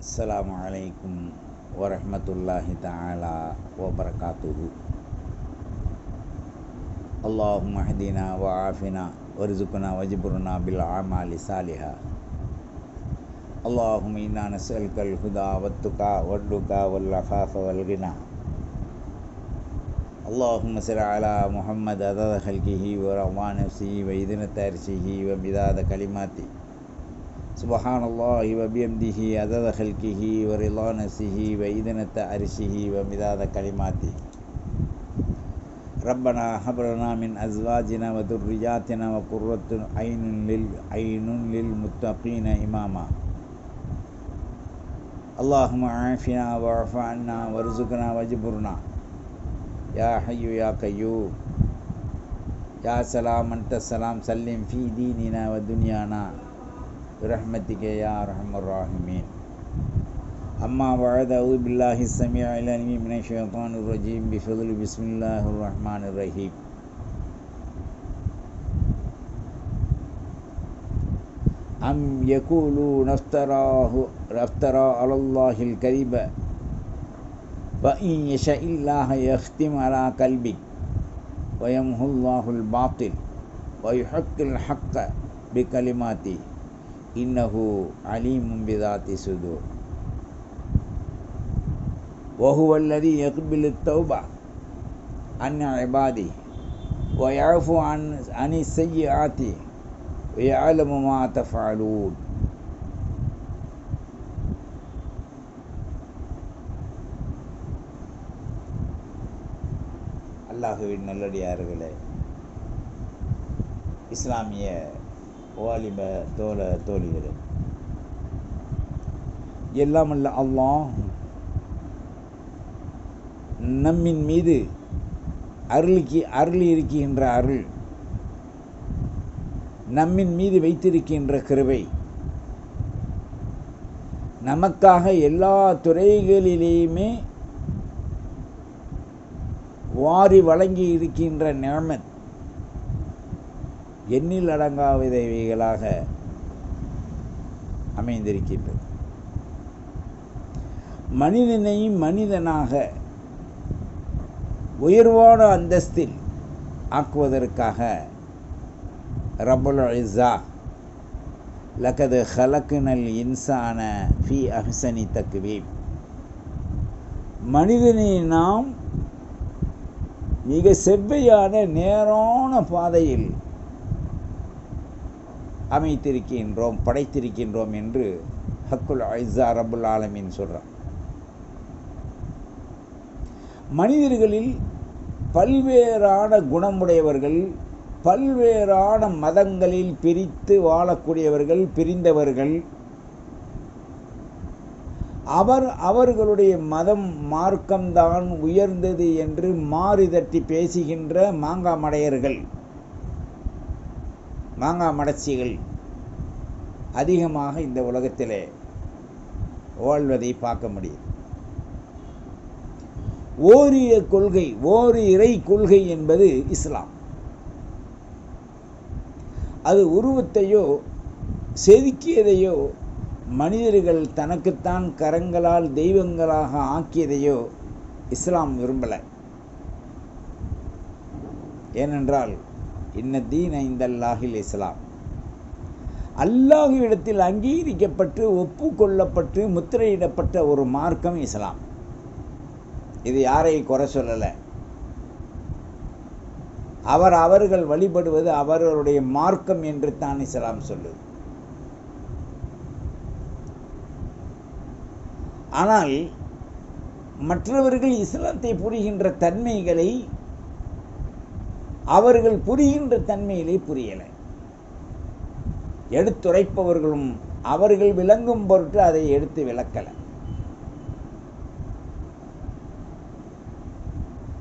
السلام عليكم ورحمة الله تعالى وبركاته. اللهم اهدنا وعافنا وارزقنا واجبرنا بالأعمال الصالحة. اللهم إنا نسألك الهدى والتقى واللقى والعفاف والغنى. اللهم صل على محمد عدد خلقه ورضا نفسه وإذنة عرشه ومداد كلماته. سبحان الله وبحمده عدد خلقه ورضا نفسه وإذنة عرشه ومداد كلماته. ربنا هب لنا من أزواجنا وذرياتنا وقرة عين لل عين للمتقين إماما. اللهم عافنا واعف عنا وارزقنا واجبرنا. يا حي يا قيوم. يا سلام أنت السلام. سلم في ديننا ودنيانا. برحمتك يا أرحم الراحمين. أما بعد أعوذ بالله السميع العليم من الشيطان الرجيم. بفضل بسم الله الرحمن الرحيم. أم يقولون افتراه افترى على الله الكذب؟ وإن يشاء الله يختم على قلبك ويمحو الله الباطل ويحق الحق بكلماته. إنه عليم بذات الصدور وهو الذي يقبل التوبة عن عباده ويعفو عن عن السيئات ويعلم ما تفعلون அல்லாஹுவின் நல்லடியார்களே இஸ்லாமிய வாலிப தோழ தோழிகளே. எல்லாம் அல்ல அல்லாஹ் நம்மின் மீது அருளுக்கு அருள் இருக்கின்ற அருள் நம்மின் மீது வைத்திருக்கின்ற கிருவை நமக்காக எல்லா துறைகளிலேயுமே வாரி வழங்கி இருக்கின்ற நியமத் எண்ணில் அடங்கா அடங்காதவைகளாக அமைந்திருக்கின்றது. மனிதனை மனிதனாக உயர்வான அந்தஸ்தில் ஆக்குவதற்காக ரபுல் இசா லகது ஹலக்குனல் இன்சான ஃபி அஹ்சனி தக்குவீம் மனிதனை நாம் மிக செவ்வையான நேரான பாதையில் அமைத்திருக்கின்றோம் படைத்திருக்கின்றோம் என்று ஹக்குல் ஐசா ரபுல் ஆலமின் சொல்கிறான் மனிதர்களில் பல்வேறான குணமுடையவர்கள் பல்வேறான மதங்களில் பிரித்து வாழக்கூடியவர்கள் பிரிந்தவர்கள் அவர் அவர்களுடைய மதம் மார்க்கம்தான் உயர்ந்தது என்று மாறிதட்டி பேசுகின்ற மாங்காமடையர்கள். மாங்காமடச்சிகள் அதிகமாக இந்த உலகத்திலே வாழ்வதை பார்க்க முடியும். ஓரிய கொள்கை ஓரு இறை கொள்கை என்பது இஸ்லாம். அது உருவத்தையோ செதுக்கியதையோ மனிதர்கள் தனக்குத்தான் கரங்களால் தெய்வங்களாக ஆக்கியதையோ இஸ்லாம் விரும்பலை. ஏனென்றால் இன்ன தீன் ஐந்தல்லாஹில் இஸ்லாம். அல்லாஹுவிடத்தில் அங்கீகரிக்கப்பட்டு ஒப்புக்கொள்ளப்பட்டு முத்திரையிடப்பட்ட ஒரு மார்க்கம் இஸ்லாம். இது யாரை குறை சொல்லலை. அவர் அவர்கள் வழிபடுவது அவர்களுடைய மார்க்கம் என்று தான் இஸ்லாம் சொல்லுது. ஆனால் மற்றவர்கள் இஸ்லாத்தை புரிகின்ற தன்மைகளை அவர்கள் புரிகின்ற தன்மையிலே புரியலை. எடுத்துரைப்பவர்களும் அவர்கள் விளங்கும் பொருட்டு அதை எடுத்து விளக்கலை.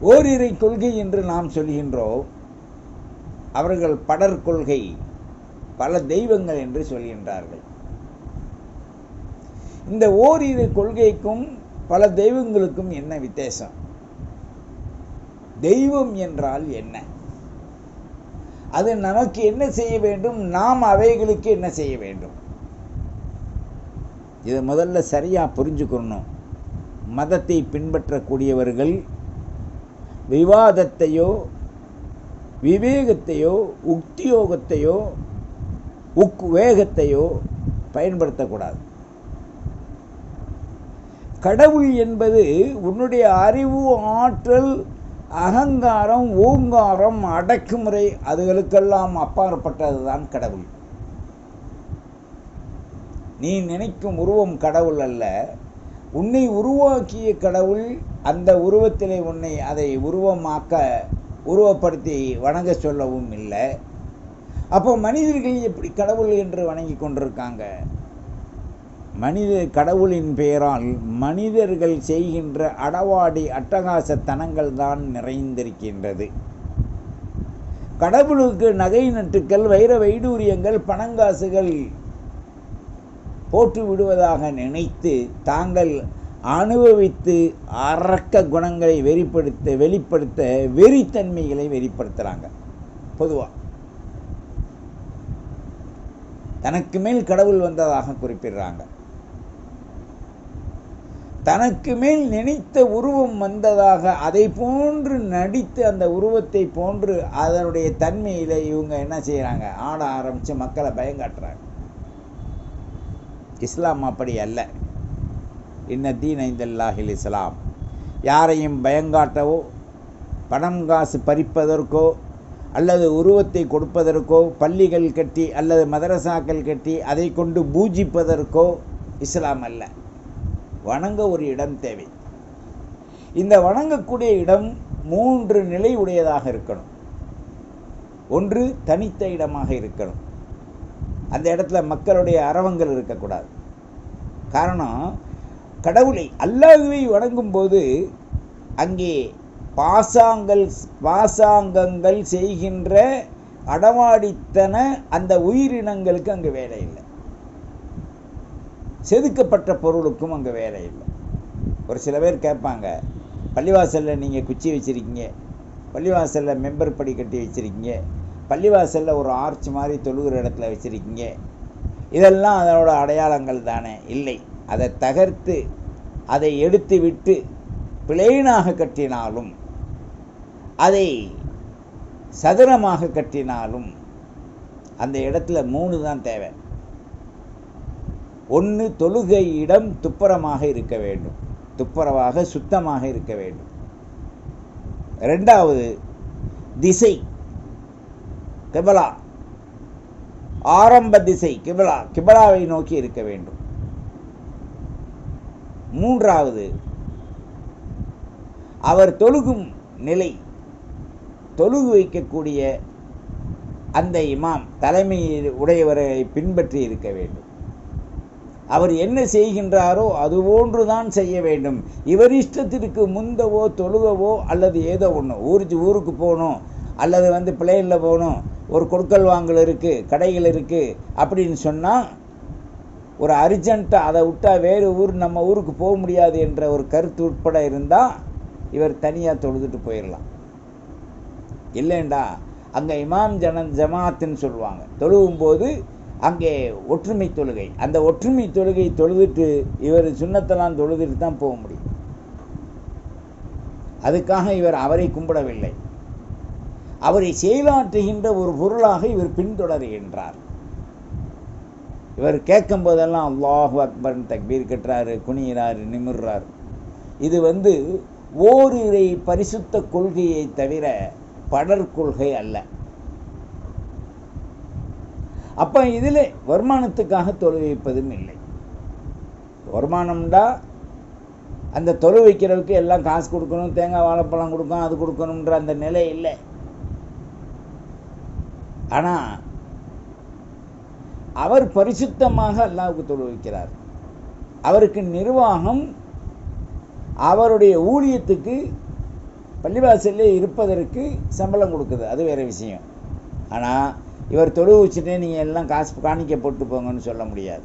ஓரிரை கொள்கை என்று நாம் சொல்கின்றோம். அவர்கள் படர் கொள்கை பல தெய்வங்கள் என்று சொல்கின்றார்கள். இந்த ஓரிரு கொள்கைக்கும் பல தெய்வங்களுக்கும் என்ன வித்தியாசம்? தெய்வம் என்றால் என்ன? அது நமக்கு என்ன செய்ய வேண்டும்? நாம் அவைகளுக்கு என்ன செய்ய வேண்டும்? இதை முதல்ல சரியாக புரிஞ்சுக்கணும். மதத்தை பின்பற்றக்கூடியவர்கள் விவாதத்தையோ விவேகத்தையோ உக்தியோகத்தையோ உக் வேகத்தையோ பயன்படுத்தக்கூடாது. கடவுள் என்பது உன்னுடைய அறிவு ஆற்றல் அகங்காரம் ஓங்காரம் அடக்குமுறை அதுகளுக்கெல்லாம் அப்பாற்பட்டது தான் கடவுள். நீ நினைக்கும் உருவம் கடவுள் அல்ல. உன்னை உருவாக்கிய கடவுள் அந்த உருவத்திலே உன்னை அதை உருவமாக்க உருவப்படுத்தி வணங்க சொல்லவும் இல்லை. அப்போ மனிதர்கள் எப்படி கடவுள் என்று வணங்கி கொண்டிருக்காங்க? மனித கடவுளின் பெயரால் மனிதர்கள் செய்கின்ற அடவாடி அட்டகாசத்தனங்கள் தான் நிறைந்திருக்கின்றது. கடவுளுக்கு நகை நட்டுக்கள் வைர வைடூரியங்கள் பணங்காசுகள் போட்டு விடுவதாக நினைத்து தாங்கள் அனுபவித்து அரக்க குணங்களை வெளிப்படுத்த வெளிப்படுத்த வெறித்தன்மைகளை வெளிப்படுத்துகிறாங்க பொதுவாக தனக்கு மேல் கடவுள் வந்ததாக குறிப்பிடுறாங்க. தனக்கு மேல் நினைத்த உருவம் வந்ததாக அதை போன்று நடித்து அந்த உருவத்தை போன்று அதனுடைய தன்மையில் இவங்க என்ன செய்கிறாங்க ஆட ஆரம்பித்து மக்களை பயங்காட்டுறாங்க இஸ்லாம் அப்படி அல்ல. இன்ன தீன் ஐந்தல்லாஹில் இஸ்லாம். யாரையும் பயங்காட்டவோ பணம் காசு பறிப்பதற்கோ அல்லது உருவத்தை கொடுப்பதற்கோ பள்ளிகள் கட்டி அல்லது மதரசாக்கள் கட்டி அதை கொண்டு பூஜிப்பதற்கோ இஸ்லாம் அல்ல. வணங்க ஒரு இடம் தேவை. இந்த வணங்கக்கூடிய இடம் மூன்று நிலை உடையதாக இருக்கணும். ஒன்று தனித்த இடமாக இருக்கணும். அந்த இடத்துல மக்களுடைய அரவங்கள் இருக்கக்கூடாது. காரணம் கடவுளை அல்லாஹுவை வணங்கும்போது அங்கே பாசாங்கள் பாசாங்கங்கள் செய்கின்ற அடவாடித்தன அந்த உயிரினங்களுக்கு அங்கே வேலை இல்லை. செதுக்கப்பட்ட பொருளுக்கும் அங்கே வேலை இல்லை. ஒரு சில பேர் கேட்பாங்க பள்ளிவாசலில் நீங்கள் குச்சி வச்சுருக்கீங்க பள்ளிவாசலில் மெம்பர் படி கட்டி வச்சுருக்கீங்க பள்ளிவாசலில் ஒரு ஆர்ச் மாதிரி தொழுகிற இடத்துல வச்சுருக்கீங்க. இதெல்லாம் அதனோட அடையாளங்கள் தானே? இல்லை. அதை தகர்த்து அதை எடுத்து விட்டு பிளெயினாக கட்டினாலும் அதை சதுரமாக கட்டினாலும் அந்த இடத்துல மூணு தான் தேவை. ஒன்று தொழுகை இடம் துப்புரமாக இருக்க வேண்டும். துப்புரவாக சுத்தமாக இருக்க வேண்டும். ரெண்டாவது திசை கிபலா. ஆரம்ப திசை கிபலா. கிபலாவை நோக்கி இருக்க வேண்டும். மூன்றாவது அவர் தொழுகும் நிலை தொழுகு வைக்கக்கூடிய அந்த இமாம் தலைமை உடையவரை பின்பற்றி இருக்க வேண்டும். அவர் என்ன செய்கின்றாரோ அதுபோன்று தான் செய்ய வேண்டும். இவர் இஷ்டத்திற்கு முந்தவோ தொழுகவோ அல்லது ஏதோ ஒன்று ஊருக்கு ஊருக்கு போகணும். அல்லது வந்து பிளேனில் போகணும். ஒரு கொடுக்கல் வாங்கல் இருக்குது கடைகள் இருக்குது அப்படின்னு சொன்னால் ஒரு அர்ஜென்ட்டாக அதை விட்டால் வேறு ஊர் நம்ம ஊருக்கு போக முடியாது என்ற ஒரு கருத்து உட்பட இருந்தால் இவர் தனியாக தொழுதுட்டு போயிடலாம் இல்லைண்டா அங்கே இமாம் ஜன ஜமாத்துன்னு சொல்லுவாங்க. தொழுகும்போது அங்கே ஒற்றுமை தொழுகை. அந்த ஒற்றுமை தொழுகை தொழுதுட்டு இவர் சுண்ணத்தெல்லாம் தொழுதுட்டு தான் போக முடியும். அதுக்காக இவர் அவரை கும்பிடவில்லை. அவரை செயலாற்றுகின்ற ஒரு பொருளாக இவர் பின்தொடர்கின்றார். இவர் கேட்கும் போதெல்லாம் அல்லாஹு அக்பர்னு தக்பீர் கட்டுறாரு குனிகிறாரு நிமிர்றார். இது வந்து ஓரிரை பரிசுத்த கொள்கையை தவிர படர் கொள்கை அல்ல. அப்போ இதில் வருமானத்துக்காக தொழு வைப்பதும் இல்லை. வருமானம்டா அந்த தொழு வைக்கிறதுக்கு எல்லாம் காசு கொடுக்கணும் தேங்காய் வாழைப்பழம் கொடுக்கணும் அது கொடுக்கணுன்ற அந்த நிலை இல்லை. ஆனால் அவர் பரிசுத்தமாக அல்லாவுக்கு தொழு வைக்கிறார். அவருக்கு நிர்வாகம் அவருடைய ஊழியத்துக்கு பள்ளிவாசல்லே இருப்பதற்கு சம்பளம் கொடுக்குது. அது வேறு விஷயம். ஆனால் இவர் தொழு வச்சுட்டே நீங்கள் எல்லாம் காசு காணிக்க போட்டு போங்கன்னு சொல்ல முடியாது.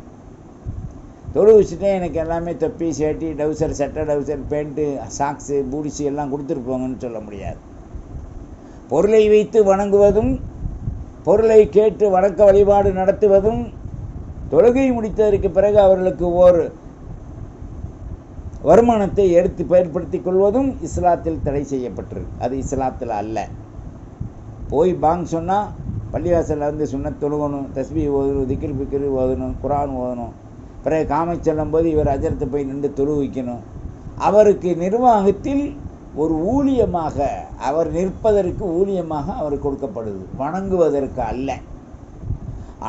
தொழு வச்சுட்டே எனக்கு எல்லாமே தொப்பி சேட்டி டவுசர் சட்டை டவுசர் பேண்ட்டு சாக்ஸு பூடிஸு எல்லாம் கொடுத்துட்டு போங்கன்னு சொல்ல முடியாது. பொருளை வைத்து வணங்குவதும் பொருளை கேட்டு வணக்க வழிபாடு நடத்துவதும் தொழுகை முடித்ததற்கு பிறகு அவர்களுக்கு ஓர் வருமானத்தை எடுத்து பயன்படுத்திக் கொள்வதும் இஸ்லாத்தில் தடை செய்யப்பட்டிருக்கு. அது இஸ்லாத்தில் அல்ல. போய் பாங் சொன்னால் பள்ளிவாசலில் வந்து சுண்ணத் தொழுகணும் தஸ்பி ஓதணும் திக்கிர் பிக்கிர் ஓதணும் குரான் ஓதணும். பிறகு காமை போது இவர் அஜரத்தை போய் நின்று தொழுவிக்கணும் அவருக்கு நிர்வாகத்தில் ஒரு ஊழியமாக அவர் நிற்பதற்கு ஊழியமாக அவர் கொடுக்கப்படுது. வணங்குவதற்கு அல்ல.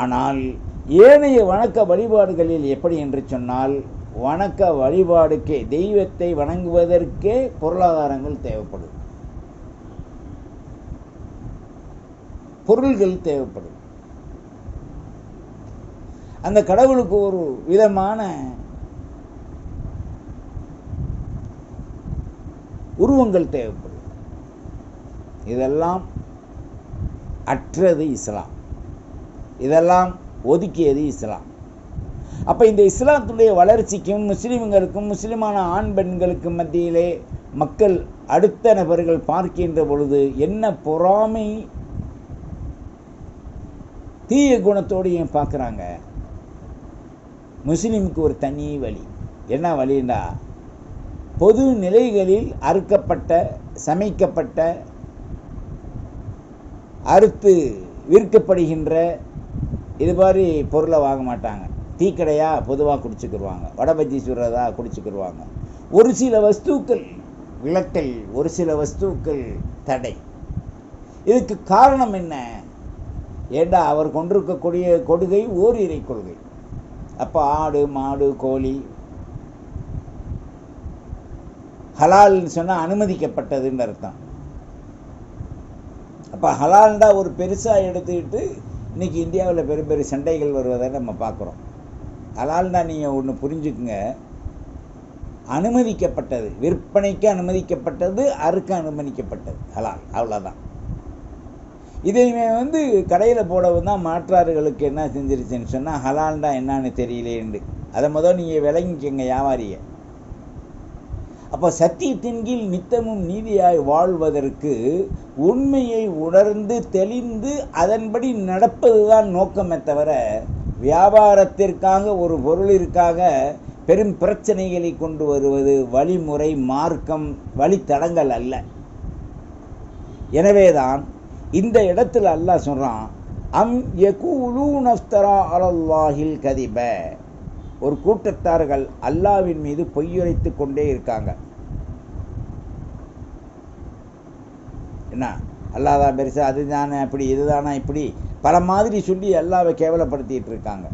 ஆனால் ஏனைய வணக்க வழிபாடுகளில் எப்படி என்று சொன்னால் வணக்க வழிபாடுக்கே தெய்வத்தை வணங்குவதற்கே பொருளாதாரங்கள் தேவைப்படுது. பொருள்கள் தேவைப்படும். அந்த கடவுளுக்கு ஒரு விதமான உருவங்கள் தேவைப்படுது இதெல்லாம் அற்றது இஸ்லாம். இதெல்லாம் ஒதுக்கியது இஸ்லாம். அப்போ இந்த இஸ்லாத்துடைய வளர்ச்சிக்கும் முஸ்லீம்களுக்கும் முஸ்லிமான ஆண் பெண்களுக்கு மத்தியிலே மக்கள் அடுத்த நபர்கள் பார்க்கின்ற பொழுது என்ன பொறாமை தீய குணத்தோடையும் பார்க்குறாங்க? முஸ்லீமுக்கு ஒரு தனி வழி. என்ன வழின்னா பொது நிலைகளில் அறுக்கப்பட்ட சமைக்கப்பட்ட அறுத்து விற்கப்படுகின்ற இது மாதிரி பொருளை வாங்க மாட்டாங்க. டீக்கடையாக பொதுவாக குடிச்சுக்கிடுவாங்க வடை சுடுறதா குடிச்சுக்கிடுவாங்க ஒரு சில வஸ்துக்கள் விளக்கல் ஒரு சில வஸ்துக்கள் தடை. இதுக்கு காரணம் என்ன? ஏண்டா அவர் கொண்டிருக்கக்கூடிய கொடுகை ஓரிரை கொள்கை அப்போ ஆடு மாடு கோழி. ஹலால்னு சொன்னால் அனுமதிக்கப்பட்டதுன்னு அர்த்தம். அப்போ ஹலால்டா ஒரு பெருசாக எடுத்துக்கிட்டு இன்றைக்கி இந்தியாவில் பெரும் பெரிய சண்டைகள் வருவதை நம்ம பார்க்குறோம். ஹலால்டா நீங்கள் ஒன்று புரிஞ்சுக்குங்க. அனுமதிக்கப்பட்டது விற்பனைக்கு அனுமதிக்கப்பட்டது அறுக்க அனுமதிக்கப்பட்டது. ஹலால் அவ்வளோதான் இதையுமே வந்து கடையில் போடவும் தான் மாற்றாறுகளுக்கு என்ன செஞ்சிருச்சுன்னு சொன்னால் ஹலால்டா என்னான்னு தெரியலேண்டு. அதை முதல் நீங்கள் விளங்கிக்கங்க வியாபாரிய. அப்போ சத்தியத்தின் கீழ் நித்தமும் நீதியாய் வாழ்வதற்கு உண்மையை உணர்ந்து தெளிந்து அதன்படி நடப்பதுதான் நோக்கமே தவிர வியாபாரத்திற்காக ஒரு பொருளிற்காக பெரும் பிரச்சனைகளை கொண்டு வருவது வழிமுறை மார்க்கம் வழித்தடங்கள் அல்ல. எனவேதான் இந்த இடத்துல அல்லாஹ் சொல்கிறான் அம் யகூலூ நஃப்தரா அலல்லாஹில் கதிப. ஒரு கூட்டத்தார்கள் அல்லாவின் மீது பொய்யுரைத்து கொண்டே இருக்காங்க. என்ன? அல்லாஹ் தான் பெருசா அதுதானே அப்படி இதுதானே இப்படி. பல மாதிரி சொல்லி அல்லாவை கேவலப்படுத்திட்டு இருக்காங்க.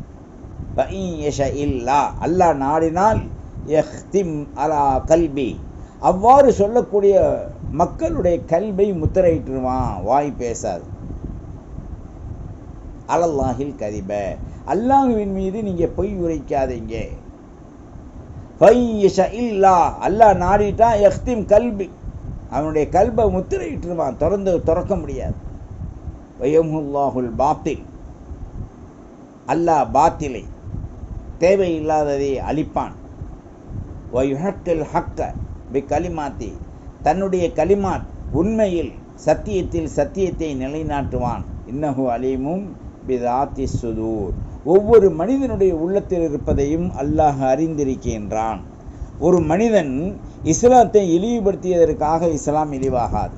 இல்லா அல்லாஹ் நாடினால் யஹ்திம் அலா கல்வி அவ்வாறு சொல்லக்கூடிய மக்களுடைய கல்வை முத்திரையிட்டுருவான். வாய் பேசாது. அலல்லாஹில் கதிப. அல்லாஹுவின் மீது நீங்கள் பொய் உரைக்காதீங்க. இல்லா. அல்லாஹ் நாடிட்டா எஹ்திம் கல்வி அவனுடைய கல்பை முத்திரையிட்டுருவான். திறந்து திறக்க முடியாது. வயமுல்லாஹுல் பாத்தில். அல்லாஹ் பாத்திலை. தேவையில்லாததை அழிப்பான். வயுஹக்கில் ஹக்க. பி கலிமாத்தி தன்னுடைய கலிமாத் உண்மையில் சத்தியத்தில் சத்தியத்தை நிலைநாட்டுவான். இன்னஹு அலீமும் பிதாத்தி சுதூர். ஒவ்வொரு மனிதனுடைய உள்ளத்தில் இருப்பதையும் அல்லாஹ் அறிந்திருக்கின்றான். ஒரு மனிதன் இஸ்லாத்தை இழிவுபடுத்தியதற்காக இஸ்லாம் இழிவாகாது.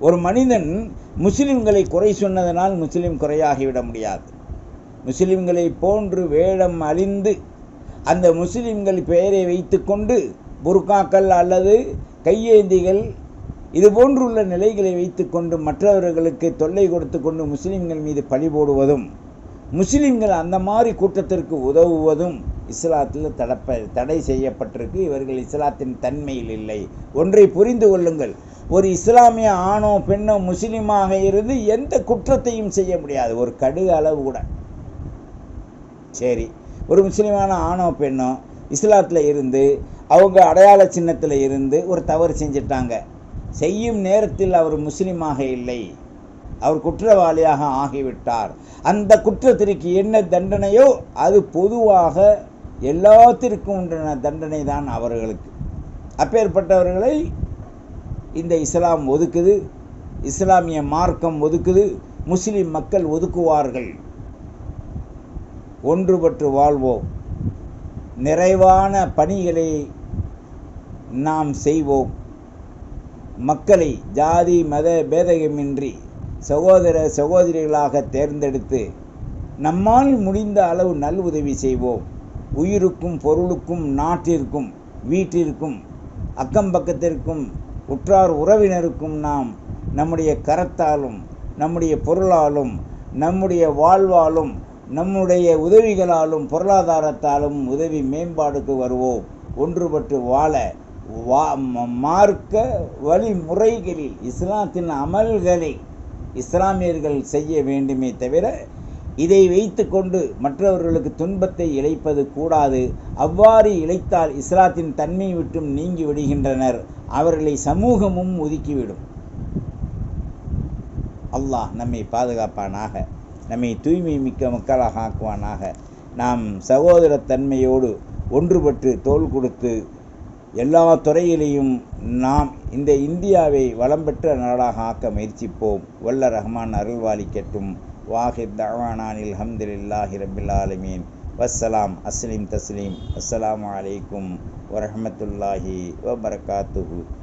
ஒரு மனிதன் முஸ்லிம்களை குறை சொன்னதனால் முஸ்லிம் குறையாகிவிட முடியாது. முஸ்லிம்களை போன்று வேடம் அழிந்து அந்த முஸ்லிம்கள் பெயரை வைத்துக்கொண்டு புர்காக்கள் அல்லது கையேந்திகள் இது போன்றுள்ள நிலைகளை வைத்துக்கொண்டு மற்றவர்களுக்கு தொல்லை கொடுத்து கொண்டு முஸ்லிம்கள் மீது பழி போடுவதும் முஸ்லிம்கள் அந்த மாதிரி கூட்டத்திற்கு உதவுவதும் இஸ்லாத்தில் தடப்ப தடை செய்யப்பட்டிருக்கு. இவர்கள் இஸ்லாத்தின் தன்மையில் இல்லை. ஒன்றை புரிந்து கொள்ளுங்கள். ஒரு இஸ்லாமிய ஆணோ பெண்ணோ முஸ்லீமாக இருந்து எந்த குற்றத்தையும் செய்ய முடியாது. ஒரு கடுகு அளவு கூட. சரி. ஒரு முஸ்லீமான ஆணோ பெண்ணோ இஸ்லாத்தில் இருந்து அவங்க அடையாள சின்னத்தில் இருந்து ஒரு தவறு செஞ்சிட்டாங்க. செய்யும் நேரத்தில் அவர் முஸ்லீமாக இல்லை. அவர் குற்றவாளியாக ஆகிவிட்டார். அந்த குற்றத்திற்கு என்ன தண்டனையோ அது பொதுவாக எல்லாத்திற்கும் உண்டான தண்டனை தான் அவர்களுக்கு. அப்பேற்பட்டவர்களை இந்த இஸ்லாம் ஒதுக்குது இஸ்லாமிய மார்க்கம் ஒதுக்குது முஸ்லிம் மக்கள் ஒதுக்குவார்கள். ஒன்றுபட்டு வாழ்வோம். நிறைவான பணிகளை நாம் செய்வோம். மக்களை ஜாதி மத பேதகமின்றி சகோதர சகோதரிகளாக தேர்ந்தெடுத்து நம்மால் முடிந்த அளவு நல் உதவி செய்வோம். உயிருக்கும் பொருளுக்கும் நாட்டிற்கும் வீட்டிற்கும் அக்கம் பக்கத்திற்கும் உற்றார் உறவினருக்கும் நாம் நம்முடைய கரத்தாலும் நம்முடைய பொருளாலும் நம்முடைய வாழ்வாலும் நம்முடைய உதவிகளாலும் பொருளாதாரத்தாலும் உதவி மேம்பாடுக்கு வருவோம். ஒன்றுபட்டு வாழ வா மார்க்க வழிமுறைகளில் இஸ்லாத்தின் அமல்களை இஸ்லாமியர்கள் செய்ய வேண்டுமே தவிர இதை வைத்துக்கொண்டு மற்றவர்களுக்கு துன்பத்தை இழைப்பது கூடாது. அவ்வாறு இழைத்தால் இஸ்லாத்தின் தன்மை விட்டும் நீங்கி விடுகின்றனர். அவர்களை சமூகமும் ஒதுக்கிவிடும். அல்லாஹ் நம்மை பாதுகாப்பானாக நம்மை தூய்மை மிக்க மக்களாக ஆக்குவானாக. நாம் சகோதரத்தன்மையோடு ஒன்றுபட்டு தோள் கொடுத்து எல்லா துறையிலையும் நாம் இந்த இந்தியாவை வளம் பெற்ற நாடாக ஆக்க முயற்சிப்போம். வல்ல ரஹ்மான் அருள்வாலிக்கட்டும் வாஹித் தவானானில் ஹம்துலில்லாஹி ரபில் ஆலமீன். வஸ்ஸலாம் அஸ்லீம் தஸ்லீம் அஸ்லாம் அலைக்கும் வரஹ்மத்துல்லாஹி வபரகாத்துஹு.